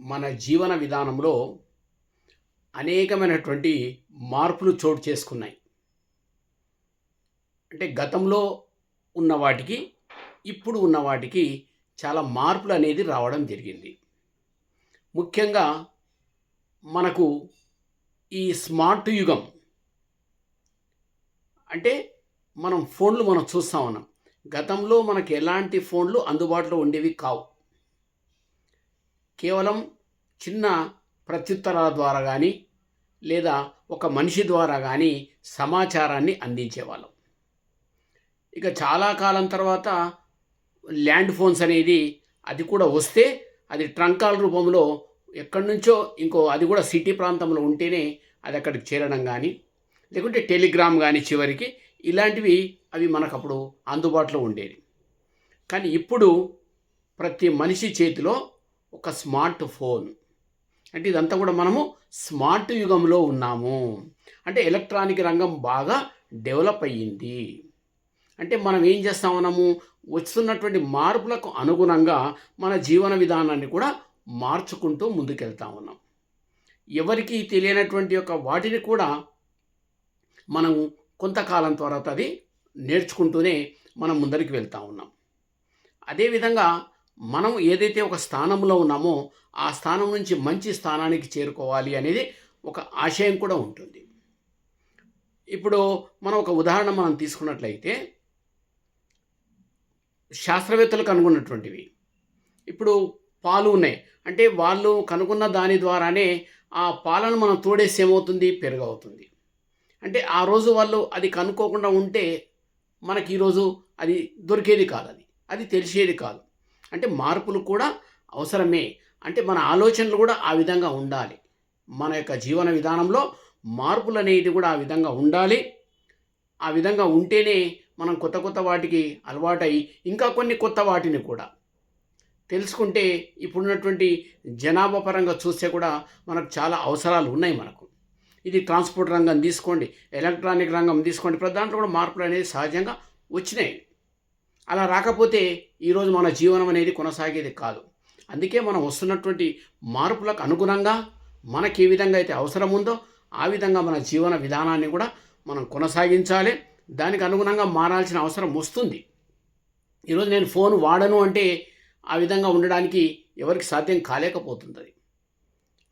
మన జీవన విధానంలో అనేకమైనటువంటి మార్పులు చోటు చేసుకున్నాయి. అంటే గతంలో ఉన్న వాటికి ఇప్పుడు ఉన్న వాటికి చాలా మార్పులు అనేది రావడం జరిగింది. ముఖ్యంగా మనకు ఈ స్మార్ట్ యుగం అంటే మనం ఫోన్లు మనం చూస్తూ ఉన్నాం. గతంలో మనకు ఎలాంటి ఫోన్లు అందుబాటులో ఉండేవి కావు. కేవలం చిన్న ప్రత్యుత్తరాల ద్వారా కానీ లేదా ఒక మనిషి ద్వారా కానీ సమాచారాన్ని అందించేవాళ్ళం. ఇక చాలా కాలం తర్వాత ల్యాండ్ ఫోన్స్ అనేది అది కూడా వస్తే అది ట్రంకాల రూపంలో ఎక్కడి నుంచో ఇంకో అది కూడా సిటీ ప్రాంతంలో ఉంటేనే అది అక్కడికి చేరడం కానీ లేకుంటే టెలిగ్రామ్ కానీ చివరికి ఇలాంటివి అవి మనకు అప్పుడు అందుబాటులో ఉండేవి. కానీ ఇప్పుడు ప్రతి మనిషి చేతిలో ఒక స్మార్ట్ ఫోన్. అంటే ఇదంతా కూడా మనము స్మార్ట్ యుగంలో ఉన్నాము. అంటే ఎలక్ట్రానిక్ రంగం బాగా డెవలప్ అయ్యింది. అంటే మనం ఏం చేస్తా ఉన్నాము? వస్తున్నటువంటి మార్పులకు అనుగుణంగా మన జీవన విధానాన్ని కూడా మార్చుకుంటూ ముందుకెళ్తా ఉన్నాం. ఎవరికి తెలియనటువంటి యొక్క వాటిని కూడా మనం కొంతకాలం తర్వాత అది నేర్చుకుంటూనే మనం ముందరికి వెళ్తూ ఉన్నాం. అదేవిధంగా మనం ఏదైతే ఒక స్థానంలో ఉన్నామో ఆ స్థానం నుంచి మంచి స్థానానికి చేరుకోవాలి అనేది ఒక ఆశయం కూడా ఉంటుంది. ఇప్పుడు మనం ఒక ఉదాహరణ మనం తీసుకున్నట్లయితే శాస్త్రవేత్తలు కనుగొన్నటువంటివి. ఇప్పుడు పాలు ఉన్నాయి. అంటే వాళ్ళు కనుగొన్న దాని ద్వారానే ఆ పాలను మనం తోడేసి ఏమవుతుంది? పెరుగవుతుంది. అంటే ఆ రోజు వాళ్ళు అది కనుక్కోకుండా ఉంటే మనకి ఈరోజు అది దొరికేది కాదు అది. అది తెలిసేది కాదు. అంటే మార్పులు కూడా అవసరమే. అంటే మన ఆలోచనలు కూడా ఆ విధంగా ఉండాలి. మన యొక్క జీవన విధానంలో మార్పులు అనేవి కూడా ఆ విధంగా ఉండాలి. ఆ విధంగా ఉంటేనే మనం కొత్త కొత్త వాటికి అలవాటై ఇంకా కొన్ని కొత్త వాటిని కూడా తెలుసుకుంటే ఇప్పుడున్నటువంటి జనాభా పరంగా చూస్తే కూడా మనకు చాలా అవసరాలు ఉన్నాయి మనకు. ఇది ట్రాన్స్పోర్ట్ రంగం తీసుకోండి ఎలక్ట్రానిక్ రంగం తీసుకోండి ప్రతి దాంట్లో కూడా మార్పులు అనేది సహజంగా వచ్చినాయి. అలా రాకపోతే ఈరోజు మన జీవనం అనేది కొనసాగేది కాదు. అందుకే మనం వస్తున్నటువంటి మార్పులకు అనుగుణంగా మనకి ఏ విధంగా అయితే అవసరం ఉందో ఆ విధంగా మన జీవన విధానాన్ని కూడా మనం కొనసాగించాలి. దానికి అనుగుణంగా మారాల్సిన అవసరం వస్తుంది. ఈరోజు నేను ఫోన్ వాడను అంటే ఆ విధంగా ఉండడానికి ఎవరికి సాధ్యం కాలేకపోతుంది అది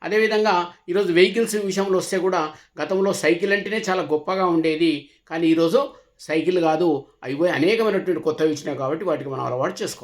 అదేవిధంగా ఈరోజు వెహికల్స్ విషయంలో వస్తే కూడా గతంలో సైకిల్ అంటేనే చాలా గొప్పగా ఉండేది. కానీ ఈరోజు సైకిల్ కాదు అవి అనేకమైనటువంటి కొత్తవి ఇచ్చినాయి కాబట్టి వాటికి మనం అలవాటు చేసుకోవాలి.